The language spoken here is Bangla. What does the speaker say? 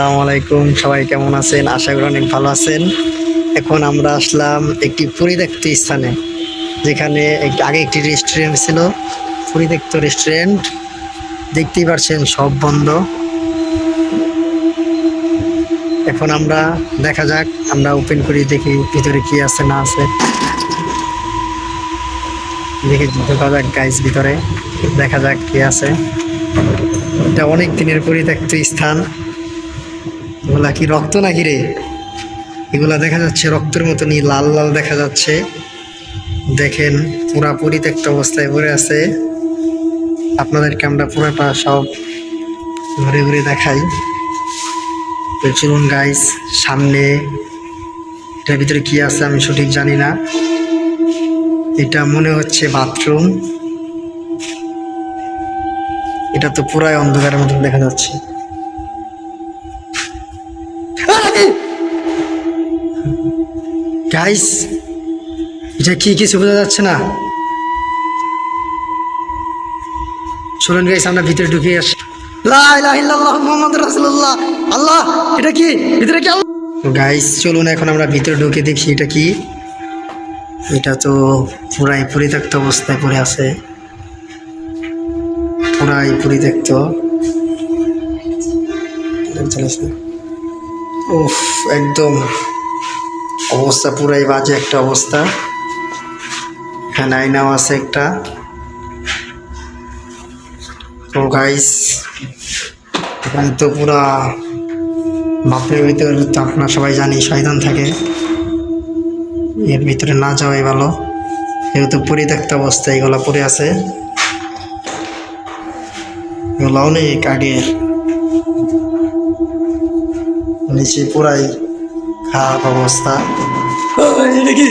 আসসালামু আলাইকুম, সবাই কেমন আছেন? আশা করি অনেক ভালো আছেন। এখন আমরা আসলাম একটি পরিত্যক্ত স্থানে, যেখানে আগে একটি রেস্টুরেন্ট ছিল। পরিত্যক্ত রেস্টুরেন্ট দেখতেই পারছেন সব বন্ধ। এখন আমরা দেখা যাক, আমরা ওপেন করি, দেখি ভিতরে কি আছে, না আছে। দেখি ঢোকা যাক গাইস ভিতরে দেখা যাক কি আছে। এটা অনেক দিনের পরিত্যক্ত স্থান। এগুলা কি রক্ত নাকি রে? এগুলা দেখা যাচ্ছে রক্তের মতনই, লাল লাল দেখা যাচ্ছে। দেখেন, পুরা পরিত্যক্ত অবস্থায় পড়ে আছে। আপনাদেরকে আমরা পুরোটা সব ঘুরে ঘুরে দেখাই। চলুন গাইস সামনে এটার ভিতরে কি আছে আমি সঠিক জানি না। এটা মনে হচ্ছে বাথরুম এটা তো পুরাই অন্ধকারের মতন দেখা যাচ্ছে। গাইস এটা কি, কিছু বোঝা যাচ্ছে না। চলুন গাইস আমরা ভিতরে ঢুকে আসি। মুহাম্মাদুর রাসূলুল্লাহ। আল্লাহ, এটা কি? ভিতরে কি গাইস চলুন এখন আমরা ভিতরে ঢুকে দেখি এটা কি। এটা তো পুরাই পরিত্যক্ত অবস্থায় পড়ে আছে। পুরাই পরিত্যক্ত। একদম। অবস্থা পুরাই বাজে একটা অবস্থা। এখানে আয়নাও আছে একটা। তো গাইস এখানে তো পুরা বাপের ভিতরে তো আপনার সবাই জানি শয়তান থাকে। এর ভিতরে না যাওয়াই ভালো। যেহেতু পরিত্যক্ত অবস্থা, এগুলো পড়ে আছে। এগুলো অনেক আগের। নিচে পুরাই খারাপ অবস্থা। এটা কি?